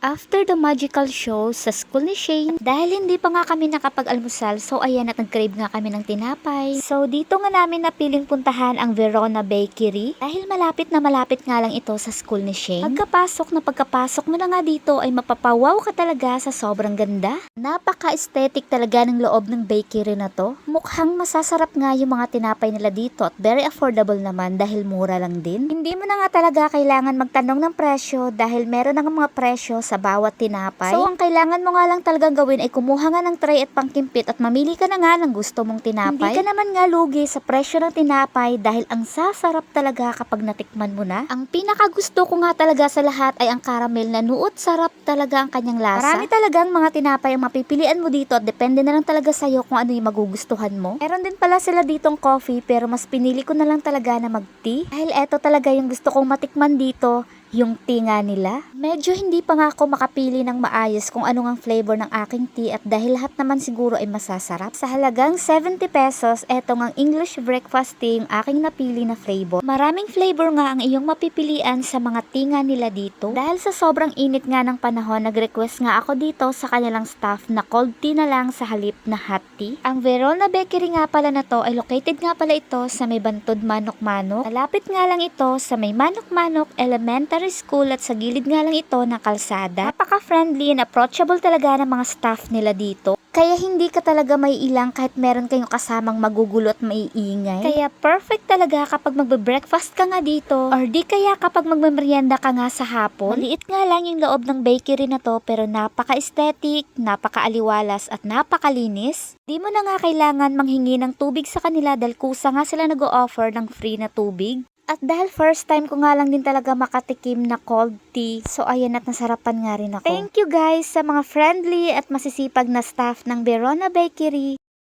After the magical show sa school ni Shane, dahil hindi pa nga kami nakapag-almusal, so ayan at nag-crave nga kami ng tinapay. So dito nga namin napiling puntahan ang Verona Bakery dahil malapit na malapit nga lang ito sa school ni Shane. Pagkapasok na pagkapasok mo na nga dito ay mapapawaw ka talaga sa sobrang ganda. Napaka-aesthetic talaga ng loob ng bakery na to. Mukhang masasarap nga yung mga tinapay nila dito at very affordable naman dahil mura lang din. Hindi mo na nga talaga kailangan magtanong ng presyo dahil meron na nga mga presyo sa bawat tinapay. So ang kailangan mo nga lang talagang gawin ay kumuha nga ng tray at pangkimpit at mamili ka na nga ng gusto mong tinapay. Hindi ka naman nga lugi sa presyo ng tinapay dahil ang sasarap talaga kapag natikman mo na. Ang pinakagusto ko nga talaga sa lahat ay ang caramel na nuot sarap talaga ang kanyang lasa. Marami talagang mga tinapay ang mapipilian mo dito at depende na lang talaga sa'yo kung ano yung magugustuhan mo. Meron din pala sila ditong coffee pero mas pinili ko na lang talaga na mag-tea. Dahil eto talaga yung gusto kong matikman dito, yung tea nga nila. Medyo hindi pa nga ako makapili ng maayos kung ano ang flavor ng aking tea at dahil lahat naman siguro ay masasarap. Sa halagang 70 pesos, eto ang English breakfast tea yung aking napili na flavor. Maraming flavor nga ang iyong mapipilian sa mga tea nga nila dito. Dahil sa sobrang init nga ng panahon, nag-request nga ako dito sa kanilang staff na cold tea na lang sa halip na hot tea. Ang Verona Bakery nga pala na to ay located nga pala ito sa may Bantod Manok-Manok. Malapit nga lang ito sa may Manok-Manok Elementary School at sa gilid nga lang ito ng kalsada. Napaka-friendly and approachable talaga ng mga staff nila dito. Kaya hindi ka talaga may ilang kahit meron kayong kasamang magugulo at maiingay. Kaya perfect talaga kapag magbe-breakfast ka nga dito or di kaya kapag magmemerienda ka nga sa hapon. Maliit nga lang yung loob ng bakery na to pero napaka-aesthetic, napaka-aliwalas at napakalinis. Di mo na nga kailangan manghingi ng tubig sa kanila dahil kusa nga sila nag-o-offer ng free na tubig. At dahil first time ko nga lang din talaga makatikim na cold tea, so ayan at nasarapan nga rin ako. Thank you guys sa mga friendly at masisipag na staff ng Verona Bakery.